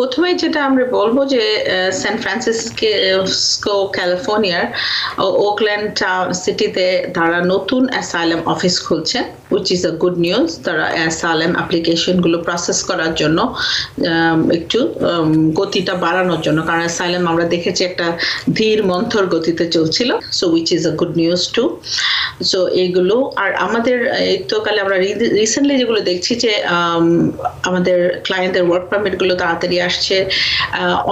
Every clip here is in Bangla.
প্রথমে যেটা আমরা বলব যে সান ফ্রান্সিসকো ক্যালিফোর্নিয়ার ওকল্যান্ড সিটিতে তারা নতুন asylum office খুলছেন which is a good news তারা অ্যাসাইলাম অ্যাপ্লিকেশনগুলো প্রসেস করার জন্য um, একটু um, গতিটা বাড়ানোর জন্য। কারণ অ্যাসাইলাম আমরা দেখেছি একটা ধীর মন্থর গতিতে চলছিল so which is a good news too so এইগুলো আর আমাদের এই তো কালে আমরা রিসেন্টলি যেগুলো দেখছি যে um, আমাদের ক্লায়েন্টদের ওয়ার্ক পারমিটগুলো তাড়াতাড়ি আসছে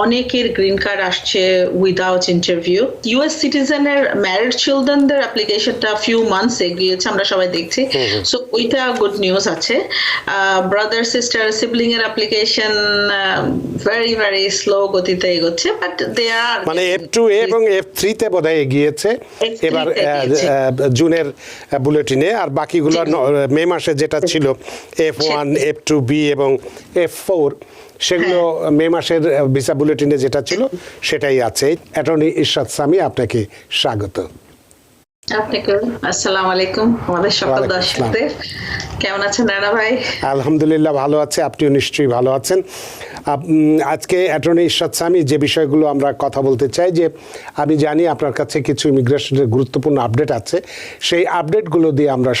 অনেকের গ্রিন কার্ড আসছে উইদাউট ইন্টারভিউ ইউএস সিটিজেনের ম্যারিড চিলড্রেনদের অ্যাপ্লিকেশনটা ফিউ মান্থস এগিয়েছে আমরা সবাই দেখছি। সো ওইটা গুড নিউজ আছে। ব্রাদার সিস্টার সিবলিং এর অ্যাপ্লিকেশন ভেরি ভেরি স্লো গতিতে এগোচ্ছে বাট দে আর মানে এফ টু এবং এফ থ্রিতে এগিয়েছে। F3 এবার এগিয়েছে। আহ, জুনের বুলেটিনে আর বাকিগুলো মে মাসে যেটা ছিল F one F two B এবং এফ ফোর সেগুলো হ্যাঁ। মে মাসের ভিসা বুলেটিনে যেটা ছিল সেটাই আছে। অ্যাটর্নি ইরশাদ সামি আপনাকে স্বাগত। আসসালামু আলাইকুম। আমাদের সকল দর্শকদের কেমন আছেন রানা ভাই? আলহামদুলিল্লাহ ভালো আছে আপনিও নিশ্চয়ই ভালো আছেন। আজকে অ্যাটর্নি ইরশাদ সামি যে বিষয়গুলো আমরা কথা বলতে চাই যে আমি জানি আপনার কাছে কিছু ইমিগ্রেশনের গুরুত্বপূর্ণ আপডেট আছে। সেই আপডেটগুলো দিয়ে আমরা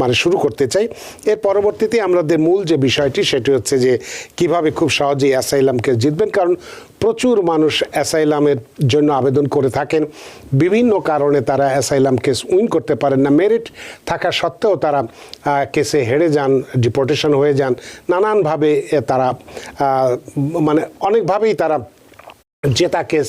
মানে শুরু করতে চাই। এর পরবর্তীতে আমাদের মূল যে বিষয়টি সেটি হচ্ছে যে কীভাবে খুব সহজেই অ্যাসাইলামকে জিতবেন। কারণ প্রচুর মানুষ অ্যাসাইলামের জন্য আবেদন করে থাকেন। বিভিন্ন কারণে তারা অ্যাসাইলাম কেস উইন করতে পারেন না। মেরিট থাকা সত্ত্বেও তারা কেসে হেরে যান, ডিপোর্টেশন হয়ে যান। নানানভাবে তারা মানে অনেকভাবেই তারা জেতা কেস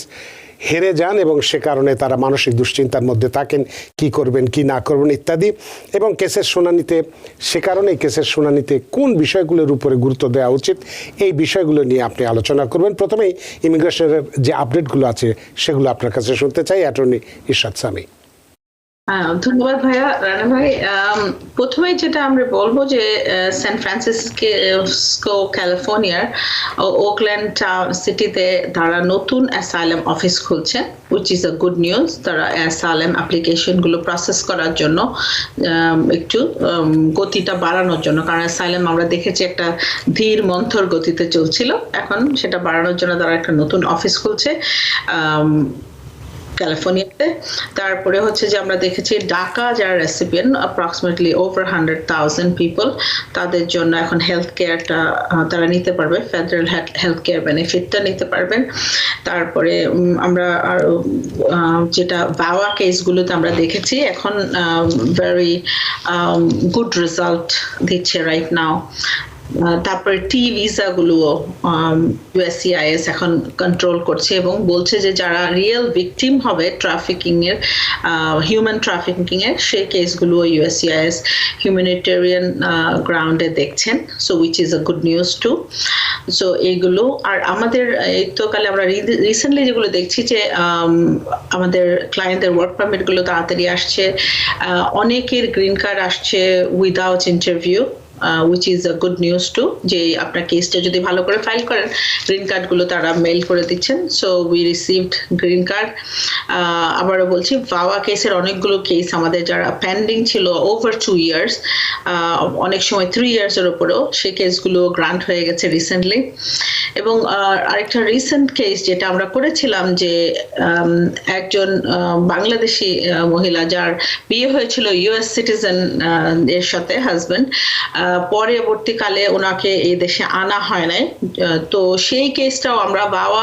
হেরে যান এবং সে কারণে তারা মানসিক দুশ্চিন্তার মধ্যে থাকেন, কি করবেন, কি না করবেন ইত্যাদি। এবং কেসের শুনানিতে, সে কারণে কেসের শুনানিতে কোন বিষয়গুলোর উপরে গুরুত্ব দেওয়া উচিত, এই বিষয়গুলো নিয়ে আপনি আলোচনা করবেন। প্রথমেই ইমিগ্রেশনের যে আপডেটগুলো আছে, সেগুলো আপনার কাছে শুনতে চাই। অ্যাটর্নি ইরশাদ সামি। ধন্যবাদ ভাইয়া রানা ভাই। আম, প্রথমেই যেটা আমরা বলব যে সান ফ্রান্সিসকো ক্যালিফোর্নিয়ার ওকল্যান্ড সিটিতে তারা নতুন asylum office খুলছেন which is a good news তারা অ্যাসাইলাম অ্যাপ্লিকেশনগুলো প্রসেস করার জন্য একটু গতিটা বাড়ানোর জন্য। কারণ অ্যাসাইলাম আমরা দেখেছি একটা ধীর মন্থর গতিতে চলছিল। এখন সেটা বাড়ানোর জন্য তারা একটা নতুন অফিস খুলছে। ক্যালিফোর্নিয়াতে তারপরে হচ্ছে যে আমরা দেখেছি ঢাকা, যারা recipient approximately over hundred thousand people তাদের জন্য এখন হেলথ কেয়ারটা তারা নিতে পারবে ফেডারেল হেলথ কেয়ার বেনিফিটটা নিতে পারবেন। তারপরে আমরা আরও যেটা বাওয়া কেসগুলোতে আমরা দেখেছি, এখন ভেরি গুড রেজাল্ট দিচ্ছে রাইট নাও তারপরে টি ভিসা গুলো ইউএসসিআইএস এখন কন্ট্রোল করছে এবং বলছে যে যারা রিয়েল ভিকটিম হবে ট্রাফিকিং এর হিউম্যান ট্রাফিকিং এর, সেই কেসগুলো ইউএসসিআইএস হিউম্যানিটেরিয়ান গ্রাউন্ডে দেখছেন। So which is a good news too so এইগুলো আর আমাদের, এই তো কালে আমরা রিসেন্টলি যেগুলো দেখছি যে আমাদের ক্লায়েন্টদের ওয়ার্ক পারমিটগুলো তাড়াতাড়ি আসছে অনেকের গ্রিন কার্ড আসছে without interview which is a good news too যে আপনার কেসটা যদি ভালো করে ফাইল করেন গ্রিন কার্ডগুলো তারা মেল করে দিচ্ছেন। So we received green card আবারও বলছি ভাওয়া কেসের অনেকগুলো কেস আমাদের যারা পেন্ডিং ছিল ওভার টু ইয়ার্স অনেক সময় থ্রি ইয়ার্সের উপরেও সেই কেসগুলো গ্রান্ট হয়ে গেছে রিসেন্টলি এবং আরেকটা রিসেন্ট কেস যেটা আমরা করেছিলাম যে একজন বাংলাদেশি মহিলা যার বিয়ে হয়েছিল ইউএস সিটিজেন এর সাথে হাজবেন্ড পরবর্তীকালে ওনাকে এই দেশে আনা হয় নাই। তো সেই কেসটাও আমরা বাবা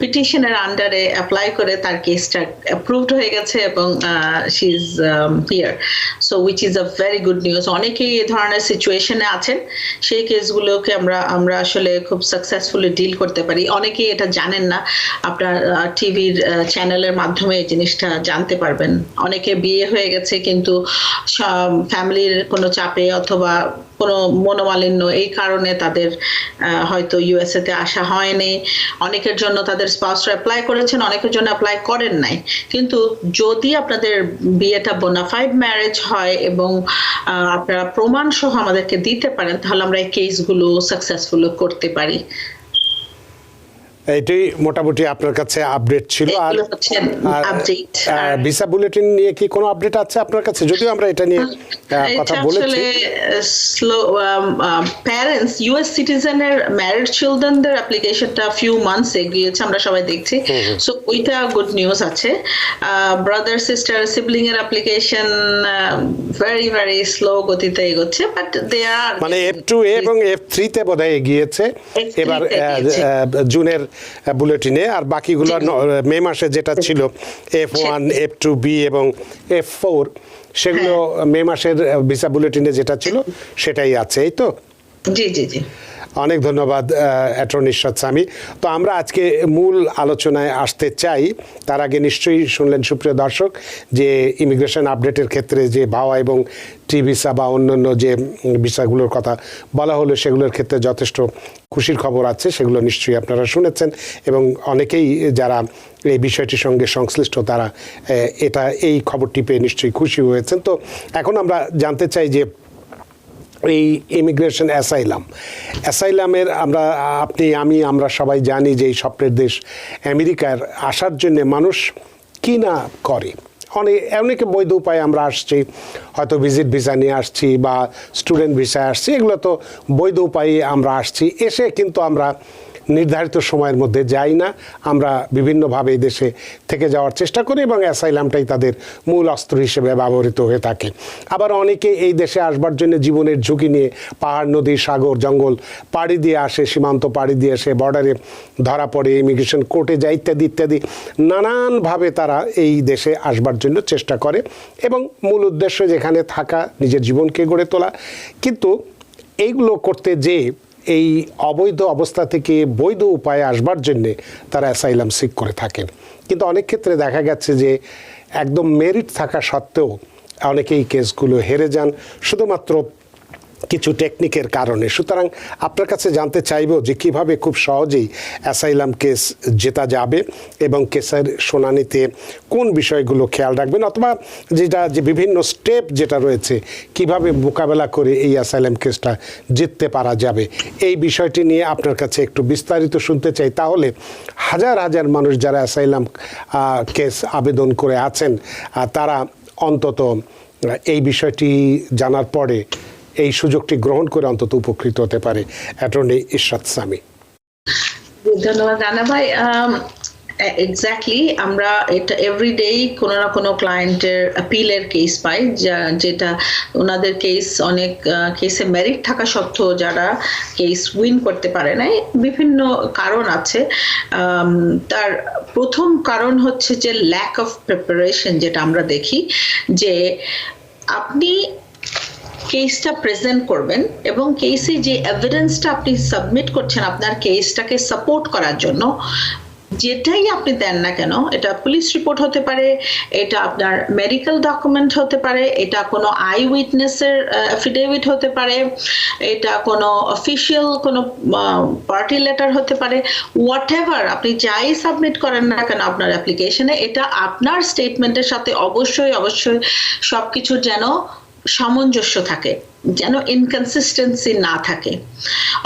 পিটিশনের আন্ডারে অ্যাপ্লাই করে তার কেসটা অ্যাপ্রুভড হয়ে গেছে এবং she is here so which is a very good news অনেকেই এই ধরনের সিচুয়েশনে আছেন। সেই কেসগুলোকে আমরা আমরা আসলে খুব সাকসেসফুলি ডিল করতে পারি। অনেকেই এটা জানেন না। আপনার টিভির চ্যানেলের মাধ্যমে এই জিনিসটা জানতে পারবেন। অনেকে বিয়ে হয়ে গেছে, কিন্তু ফ্যামিলির কোনো চাপে অথবা কোনো মনোমালিন্য এই কারণে তাদের হয়তো ইউএসএ তে আসা হয়নি। অনেকের জন্য তাদের স্পাউসরা অ্যাপ্লাই করেছেন, অনেকের জন্য অ্যাপ্লাই করেন নাই। কিন্তু যদি আপনাদের বিয়েটা বোনাফাইড ম্যারেজ হয় এবং আপনারা প্রমাণ সহ আমাদেরকে দিতে পারেন, তাহলে আমরা এই কেসগুলো সাকসেসফুল করতে পারি। এটাই মোটামুটি আপনার কাছে আপডেট ছিল আর ভিসা বুলেটিন নিয়ে কি কোনো আপডেট আছে আপনার কাছে? যদিও আমরা এটা নিয়ে কথা বলেছি। স্লো প্যারেন্টস ইউএস সিটিজেনের ম্যারিড চিলড্রেনদের অ্যাপ্লিকেশনটা ফিউ মান্থস এগিয়েছে আমরা সবাই দেখছি। সো ওইটা গুড নিউজ আছে। ব্রাদার সিস্টার সিবলিং এর অ্যাপ্লিকেশন ভেরি ভেরি স্লো গতিতে এগোচ্ছে বাট দে আর মানে এফ টু এবং এফ থ্রিতে বোধহয় এগিয়েছে। এবার জুনের বুলেটিনে। আর বাকিগুলো মে মাসে যেটা ছিল F one F two B এবং এফ ফোর সেগুলো হ্যাঁ। মে মাসের ভিসা বুলেটিনে যেটা ছিল সেটাই আছে এই তো? জি জি জি। অনেক ধন্যবাদ অ্যাটর্নি স্বামী তো আমরা আজকে মূল আলোচনায় আসতে চাই। তার আগে নিশ্চয়ই শুনলেন সুপ্রিয় দর্শক যে ইমিগ্রেশন আপডেটের ক্ষেত্রে যে ভাওয়া এবং টি ভিসা বা অন্যান্য যে ভিসাগুলোর কথা বলা হলো, সেগুলোর ক্ষেত্রে যথেষ্ট খুশির খবর আছে, সেগুলো নিশ্চয়ই আপনারা শুনেছেন এবং অনেকেই যারা এই বিষয়টির সঙ্গে সংশ্লিষ্ট তারা এটা, এই খবরটি পেয়ে নিশ্চয়ই খুশি হয়েছেন। তো এখন আমরা জানতে চাই যে এই ইমিগ্রেশন অ্যাসাইলাম অ্যাসাইলামের আমরা, আপনি, আমি, আমরা সবাই জানি যে এই স্বপ্নের দেশ আমেরিকার আসার জন্য মানুষ কি না করে। অনেক, অনেকে বৈধ উপায়ে আমরা আসছি, হয়তো ভিজিট ভিসা নিয়ে আসছি বা স্টুডেন্ট ভিসায় আসছি, এগুলো তো বৈধ উপায়ে আমরা আসছি। এসে কিন্তু আমরা নির্ধারিত সময়ের মধ্যে যাই না, আমরা বিভিন্নভাবে এই দেশে থেকে যাওয়ার চেষ্টা করি এবং অ্যাসাইলামটাই তাদের মূল অস্ত্র হিসেবে ব্যবহৃত হয়ে থাকে। আবার অনেকে এই দেশে আসবার জন্য জীবনের ঝুঁকি নিয়ে পাহাড়, নদী, সাগর, জঙ্গল পাড়ি দিয়ে আসে, সীমান্ত পাড়ি দিয়ে আসে বর্ডারে ধরা পড়ে ইমিগ্রেশন কোর্টে যায় ইত্যাদি ইত্যাদি। নানানভাবে তারা এই দেশে আসবার জন্য চেষ্টা করে এবং মূল উদ্দেশ্য যেখানে থাকা নিজের জীবনকে গড়ে তোলা। কিন্তু এইগুলো করতে যে এই অবৈধ অবস্থা থেকে বৈধ উপায়ে আসবার জন্যে তারা অ্যাসাইলাম সিক করে থাকেন। কিন্তু অনেক ক্ষেত্রে দেখা গেছে যে একদম মেরিট থাকা সত্ত্বেও অনেকেই কেসগুলো হেরে যান। শুধুমাত্র কিছু টেকনিকের কারণে। সুতরাং আপনার কাছে জানতে চাইব যে কীভাবে খুব সহজেই অ্যাসাইলাম কেস জেতা যাবে এবং কেসের শুনানিতে কোন বিষয়গুলো খেয়াল রাখবেন অথবা যেটা, যে বিভিন্ন স্টেপ যেটা রয়েছে, কীভাবে মোকাবেলা করে এই অ্যাসাইলাম কেসটা জিততে পারা যাবে। এই বিষয়টি নিয়ে আপনার কাছে একটু বিস্তারিত শুনতে চাই। তাহলে হাজার হাজার মানুষ যারা অ্যাসাইলাম কেস আবেদন করে আছেন তারা অন্তত এই বিষয়টি জানার পরে এই সুযোগটি গ্রহণ করে অন্তত উপকৃত হতে পারে অ্যাটর্নি ইশরাত সামি। ধন্যবাদ, রানা ভাই। এক্স্যাক্টলি আমরা এটা এভরিডেই কোনো না কোনো ক্লায়েন্টের অ্যাপিলের কেস পাই, যা, যেটা ওনাদের কেস অনেক কেসে মেরিট থাকা সত্ত্বেও যারা কেস উইন করতে পারে নাই, বিভিন্ন কারণ আছে। তার প্রথম কারণ হচ্ছে যে ল্যাক অফ প্রিপারেশন যেটা আমরা দেখি, যে আপনি কেসটা প্রেজেন্ট করবেন এবং কেসে যে এভিডেন্সটা আপনি সাবমিট করছেন আপনার কেসটাকে সাপোর্ট করার জন্য, যেটাই আপনি দেন না কেন, এটা পুলিশ রিপোর্ট হতে পারে, এটা আপনার মেডিকেল ডকুমেন্ট হতে পারে, এটা কোনো আই উইটনেসের অ্যাফিডেভিট হতে পারে, এটা কোনো অফিসিয়াল কোনো পার্টি লেটার হতে পারে হোয়াট এভার আপনি যাই সাবমিট করেন না কেন আপনার অ্যাপ্লিকেশনে এটা আপনার স্টেটমেন্টের সাথে অবশ্যই অবশ্যই সবকিছু যেন সামঞ্জস্য থাকে। যেন ইনকনসিস্টেন্সি না থাকে।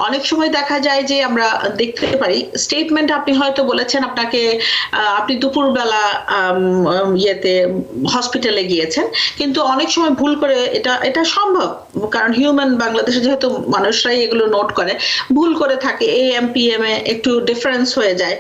অনেক সময় দেখা যায় যে আমরা দেখতে পারি স্টেটমেন্ট আপনি হয়তো বলেছেন আপনাকে আপনি দুপুরবেলা ইয়েতে হসপিটালে গিয়েছেন, কিন্তু অনেক সময় ভুল করে এটা এটা সম্ভব। কারণ হিউম্যান বাংলাদেশে যেহেতু মানুষরাই এগুলো নোট করে, ভুল করে থাকে। A M P M A একটু ডিফারেন্স হয়ে যায়।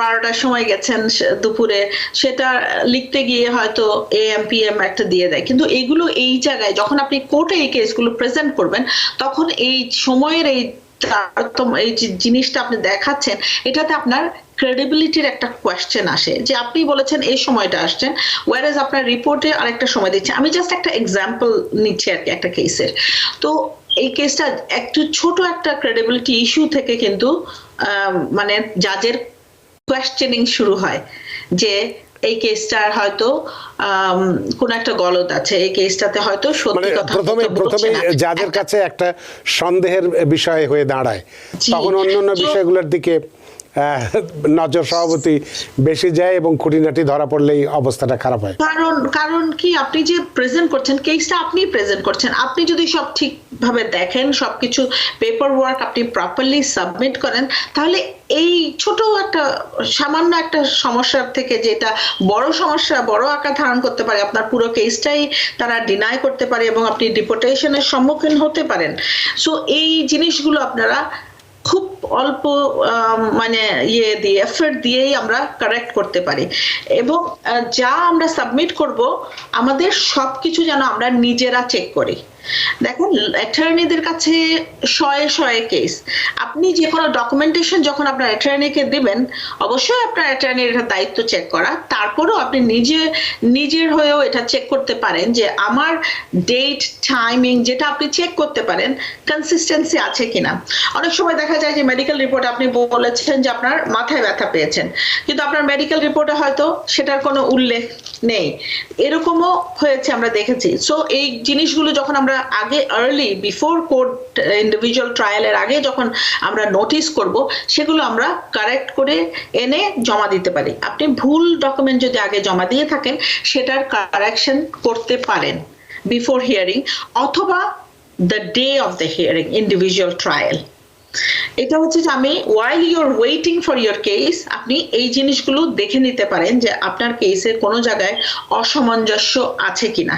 বারোটার সময় গেছেন দুপুরে, সেটা লিখতে গিয়ে হয়তো এ এম পি এম একটা দিয়ে দেয়। কিন্তু এগুলো এই জায়গায় যখন আপনি কোর্টে এই কেসগুলো প্রেজেন্ট করবেন, তখন এই সময়ের এই তারতম্য এই জিনিসটা আপনি দেখাচ্ছেন, এটাতে আপনার ক্রেডিবিলিটির একটা কোয়েশ্চেন আসে, যে আপনি বলেছেন এই সময়টা আসছেন ওয়ারেজ আপনার রিপোর্টে আরেকটা সময় দিচ্ছে। আমি জাস্ট একটা এক্সাম্পল নিচ্ছি আর কি একটা কেসের তো এই কেসটা একটু ছোট একটা ক্রেডিবিলিটি ইস্যু থেকে কিন্তু মানে জাজের কোয়েশ্চেনিং শুরু হয়, যে এই কেসটার হয়তো কোন একটা গলত আছে। এই কেসটাতে হয়তো মানে সত্যি কথা প্রথমে প্রথমে যাদের কাছে একটা সন্দেহের বিষয় হয়ে দাঁড়ায় তখন অন্যান্য বিষয়গুলোর দিকে নজর সভাপতি বেশি যায় এবং খুঁটিনাটি ধরা পড়লেই অবস্থাটা খারাপ হয়। কারণ কারণ কি? আপনি যে প্রেজেন্ট করছেন কেসটা আপনি প্রেজেন্ট করছেন। আপনি যদি সব ঠিকভাবে দেখেন, সবকিছু পেপার ওয়ার্ক আপনি প্রপারলি সাবমিট করেন, তাহলে এই ছোট একটা, সামান্য একটা সমস্যার থেকে যেটা বড় সমস্যা, বড় আকার ধারণ করতে পারে, আপনার পুরো কেসটাই তারা ডিনাই করতে পারে এবং আপনি ডিপোর্টেশনের সম্মুখীন হতে পারেন। সো এই জিনিসগুলো আপনারা খুব অল্প মানে ইয়ে দিয়ে এফর্ট দিয়েই আমরা কারেক্ট করতে পারি। এবং যা আমরা সাবমিট করব, আমাদের সব কিছু যেন আমরা নিজেরা চেক করি। দেখেন অ্যাটর্নিদের কাছে শয়ে শয়ে কেস আপনি যে কোনো ডকুমেন্টেশন যখন আপনার অ্যাটর্নিকে দিবেন, অবশ্যই আপনার অ্যাটর্নির দায়িত্ব চেক করা। তারপরেও আপনি নিজে, নিজের হয়েও এটা চেক করতে পারেন যে আমার ডেট টাইমিং যেটা আপনি চেক করতে পারেন কনসিস্টেন্সি আছে কিনা। অনেক সময় দেখা যায় যে মেডিকেল রিপোর্ট আপনি বলেছেন যে আপনার মাথায় ব্যথা পেয়েছেন। কিন্তু আপনার মেডিকেল রিপোর্টে হয়তো সেটার কোনো উল্লেখ নেই। এরকমও হয়েছে, আমরা দেখেছি। সো এই জিনিসগুলো যখন আমরা আগে আর্লি বিফোর কোর্ট ইন্ডিভিজুয়াল ট্রায়ালের আগে যখন আমরা নোটিস করব, সেগুলো আমরা কারেক্ট করে এনে জমা দিতে পারি। আপনি ভুল ডকুমেন্ট যদি আগে জমা দিয়ে থাকেন, সেটার কারেকশন করতে পারেন বিফোর হিয়ারিং অথবা the day of the hearing individual trial এটা হচ্ছে যে আমি while you're waiting for your case আপনি এই জিনিসগুলো দেখে নিতে পারেন যে আপনার কেসের কোনো জায়গায় অসামঞ্জস্য আছে কিনা।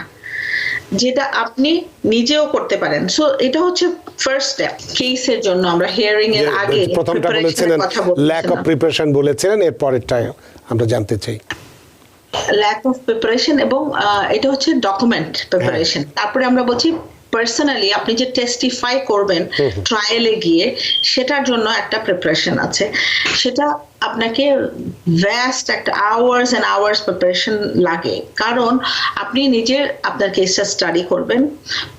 যেটা আপনি নিজেও করতে পারেন। সো এটা হচ্ছে ফার্স্ট স্টেপ কেসের জন্য আমরা হিয়ারিং এর আগে প্রথমটা বলেছিলেন ল্যাক অফ প্রিপারেশন বলেছিলেন এর পরেরটায় আমরা জানতে চাই। ল্যাক অফ প্রিপারেশন এবং এটা হচ্ছে ডকুমেন্ট প্রিপারেশন তারপরে আমরা বলছি পার্সোনালি আপনি যে টেস্টিফাই করবেন ট্রায়ালে গিয়ে সেটার জন্য একটা প্রিপারেশন আছে। সেটা আপনাকে ভ্যাস্ট একটা আওয়ার্স এন্ড আওয়ার্স প্রিপারেশন লাগে। কারণ আপনি নিজে আপনার কেসটা স্টাডি করবেন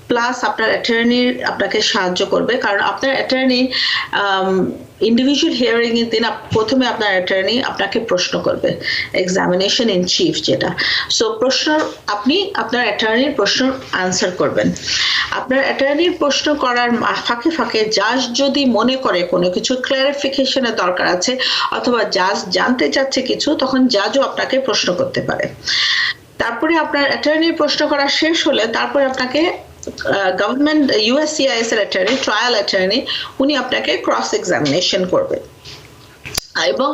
প্লাস আপনার অ্যাটর্নি আপনাকে সাহায্য করবে। কারণ আপনার অ্যাটর্নি ইন্ডিভিজুয়াল হিয়ারিং এর দিন প্রথমে আপনার অ্যাটর্নি আপনাকে প্রশ্ন করবে এক্সামিনেশন ইন চিফ যেটা। সো প্রশ্ন আপনি আপনার অ্যাটর্নির প্রশ্ন আনসার করবেন। আপনার অ্যাটর্নির প্রশ্ন করার ফাঁকে ফাঁকে জাজ যদি মনে করে কোনো কিছু ক্লারিফিকেশনের দরকার আছে, অথবা জাজ জানতে চাচ্ছে কিছু, তখন জাজও আপনাকে প্রশ্ন করতে পারে। তারপরে আপনার অ্যাটর্নি প্রশ্ন করা শেষ হলে তারপরে আপনাকে গভর্নমেন্ট ইউএসসিআইএস এর অ্যাটর্নি ট্রায়াল অ্যাটর্নি উনি আপনাকে ক্রস এক্সামিনেশন করবে। এবং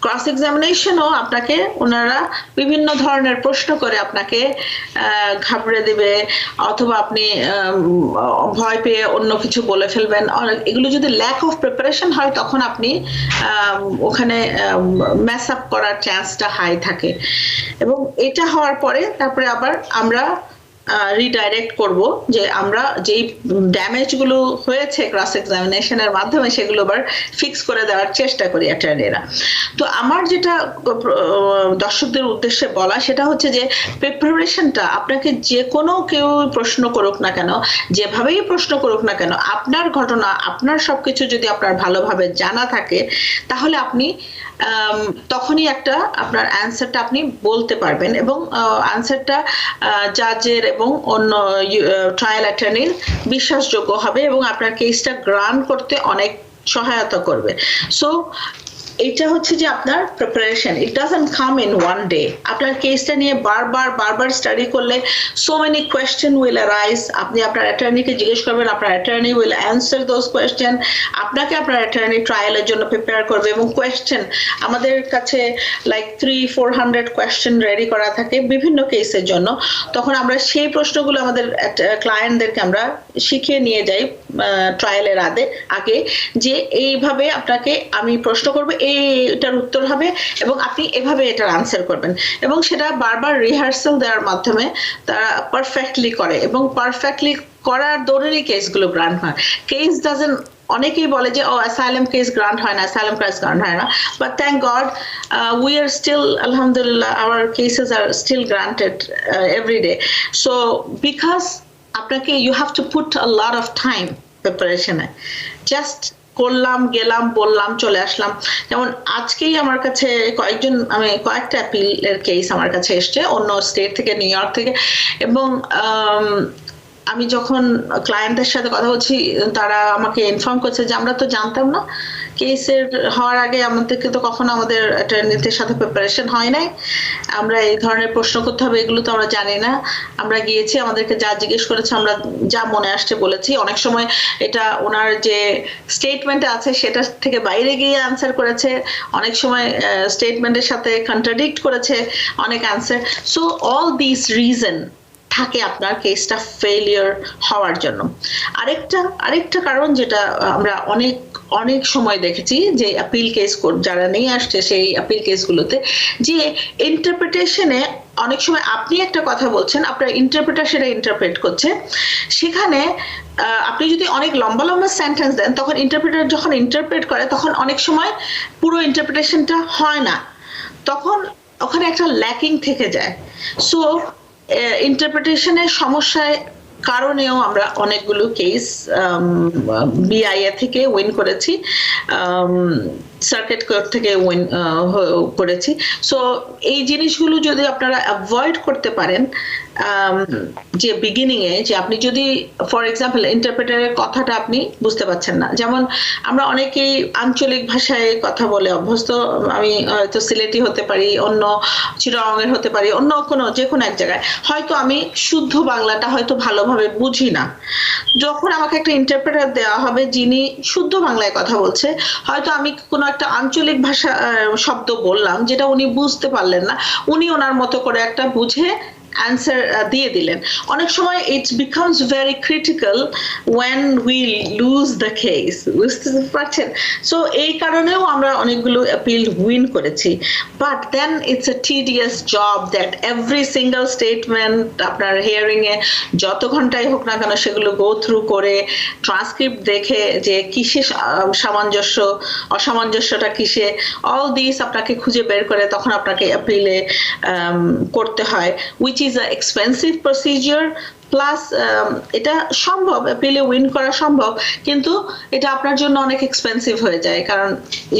ক্রস এক্সামিনেশনও আপনাকে ওনারা বিভিন্ন ধরনের প্রশ্ন করে আপনাকে ঘাবড়ে দিবে অথবা আপনি ভয় পেয়ে অন্য কিছু বলে ফেলবেন। এগুলো যদি ল্যাক অফ প্রিপারেশন হয় তখন আপনি ওখানে ম্যাস আপ করার চান্সটা হাই থাকে। এবং এটা হওয়ার পরে তারপরে আবার আমরা রিডাইরেক্ট করব যে আমরা যেই ড্যামেজগুলো হয়েছে ক্রস এক্সামিনেশনের মাধ্যমে সেগুলো আবার ফিক্স করে দেওয়ার চেষ্টা করি অ্যাটর্নিরা তো আমার যেটা দর্শকদের উদ্দেশ্যে বলা সেটা হচ্ছে যে প্রিপারেশনটা আপনাকে যে কোনো কেউ প্রশ্ন করুক না কেন, যেভাবেই প্রশ্ন করুক না কেন, আপনার ঘটনা, আপনার সবকিছু যদি আপনার ভালোভাবে জানা থাকে, তাহলে আপনি তখনই একটা আপনার অ্যান্সারটা আপনি বলতে পারবেন এবং অ্যান্সারটা জাজের এবং অন্য ট্রায়াল অ্যাটর্নির বিশ্বাসযোগ্য হবে এবং আপনার কেসটা গ্রান্ট করতে অনেক সহায়তা করবে। সো এটা হচ্ছে যে আপনার preparation it doesn't come in one day আপনার কেসটা নিয়ে বারবার বারবার স্টাডি করলে so many question will arise আপনি আপনার অ্যাটর্নিকে জিজ্ঞেস করবেন, আপনার attorney will answer those question আপনাকে আপনার অ্যাটর্নি ট্রায়ালের জন্য প্রিপেয়ার করবে এবং কোয়েশ্চেন আমাদের কাছে like three four hundred question ready করা থাকে বিভিন্ন কেসের জন্য। তখন আমরা সেই প্রশ্নগুলো আমাদের ক্লায়েন্টদেরকে আমরা শিখিয়ে নিয়ে যাই ট্রায়ালের আগে আগে যে এইভাবে আপনাকে আমি প্রশ্ন করব এই এটার উত্তর হবে এবং আপনি এভাবে এটার আনসার করবেন। এবং সেটা বারবার রিহার্সাল দেওয়ার মাধ্যমে তারা পারফেক্টলি করে এবং পারফেক্টলি করার দৌড়েরই কেসগুলো গ্রান্ট হয়। কেস ডাজেন অনেকেই বলে যে ও অ্যাসাইলাম কেস গ্রান্ট হয় না অ্যাসাইলাম কেস গ্রান্ট হয় না। But thank God we are still আলহামদুলিল্লাহ our cases are still granted every day so because আপনাকে you have to put a lot of time প্রিপারেশনে just করলাম, গেলাম, বললাম, চলে আসলাম। যেমন আজকেই আমার কাছে কয়েকজন আমি কয়েকটা অ্যাপিলের কেস আমার কাছে এসছে, অন্য স্টেট থেকে নিউ ইয়র্ক থেকে। এবং আম, যখন ক্লায়েন্টদের সাথে কথা বলছি তারা আমাকে ইনফর্ম করছে যে আমরা তো জানতাম না। কেসের হওয়ার আগে আমাদেরকে তো কখনো আমাদের অ্যাটর্নিদের সাথে প্রিপারেশন হয় নাই। আমরা এই ধরনের প্রশ্ন করতে হবে এগুলো তো আমরা জানি না। আমরা গিয়েছি আমাদেরকে যা জিজ্ঞেস করেছে আমরা যা মনে আসছে বলেছি। অনেক সময় এটা ওনার যে স্টেটমেন্টে আছে সেটা থেকে বাইরে গিয়ে আনসার করেছে। অনেক সময় স্টেটমেন্টের সাথে কন্ট্রাডিক্ট করেছে অনেক answer so all this reason থাকে আপনার কেসটা ফেলিয়ার হওয়ার জন্য। আরেকটা আরেকটা কারণ যেটা আমরা অনেক অনেক সময় দেখেছি যে অ্যাপিল কেস যারা নিয়ে আসছে সেই অ্যাপিল কেসগুলোতে যে ইন্টারপ্রিটেশনে অনেক সময় আপনি একটা কথা বলছেন, আপনার ইন্টারপ্রেটার সেটা ইন্টারপ্রেট করছে। সেখানে আপনি যদি অনেক লম্বা লম্বা সেন্টেন্স দেন, তখন ইন্টারপ্রেটার যখন ইন্টারপ্রেট করে, তখন অনেক সময় পুরো ইন্টারপ্রিটেশনটা হয় না। তখন ওখানে একটা ল্যাকিং থেকে যায়। সো ইন্টারপ্রিটেশনের সমস্যায় কারণেও আমরা অনেকগুলো কেস বিআইএ থেকে উইন করেছি। সার্কিট কোর্ট থেকে উইন করেছি সো এই জিনিসগুলো যদি আপনারা অ্যাভয়েড করতে পারেন um, যে বিগিনিং এ যে আপনি যদি ফর এক্সাম্পল ইন্টারপ্রেটারের কথাটা আপনি বুঝতে পারছেন না। যেমন আমরা অনেকেই আঞ্চলিক ভাষায় কথা বলে অভ্যস্ত। আমি হয়তো সিলেটি হতে পারি অন্য চিরঙের হতে পারি অন্য কোনো যে কোনো এক জায়গায়। হয়তো আমি শুদ্ধ বাংলাটা হয়তো ভালোভাবে বুঝি না। যখন আমাকে একটা ইন্টারপ্রেটার দেওয়া হবে যিনি শুদ্ধ বাংলায় কথা বলছে হয়তো আমি কোনো একটা আঞ্চলিক ভাষা শব্দ বললাম, যেটা উনি বুঝতে পারলেন না, উনি ওনার মতো করে একটা বুঝে অ্যান্সার দিয়ে দিলেন। অনেক সময় it's becomes very critical when we lose the case বুঝতে পারছেন? সো এই কারণেও আমরা অনেকগুলো অ্যাপিল উইন করেছি। But then it's a tedious job that every single statement আপনার হিয়ারিং এ যত ঘন্টাই হোক না কেন সেগুলো গো থ্রু করে ট্রান্সক্রিপ্ট দেখে যে কিসে সামঞ্জস্য, অসামঞ্জস্যটা কিসে অল দিস আপনাকে খুঁজে বের করে তখন আপনাকে অ্যাপিলে করতে হয় which is a expensive procedure plus এটা সম্ভব অ্যাপিলে উইন করা সম্ভব, কিন্তু এটা আপনার জন্য অনেক এক্সপেন্সিভ হয়ে যায়, কারণ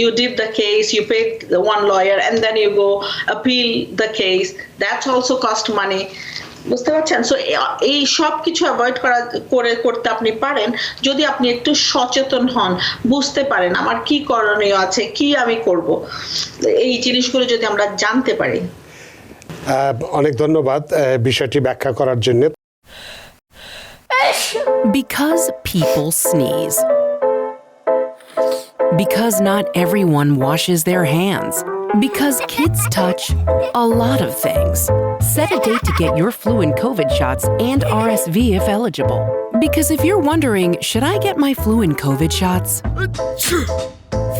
you did the case you pay one lawyer and then you go appeal the case that's also cost money বুঝতে পারছেন? সো এই সব কিছু অ্যাভয়েড করা, করে করতে আপনি পারেন, যদি আপনি একটু সচেতন হন, বুঝতে পারেন আমার কি করণীয় আছে, কি আমি করব, এই জিনিসগুলো যদি আমরা জানতে পারি। অনেক ধন্যবাদ আহ, বিষয়টি ব্যাখ্যা করার জন্য Because people sneeze. Because not everyone washes their hands. Because kids touch a lot of things. Set a date to get your flu and COVID shots and RSV if eligible. Because if you're wondering, should I get my flu and COVID shots?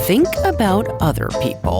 Think about other people.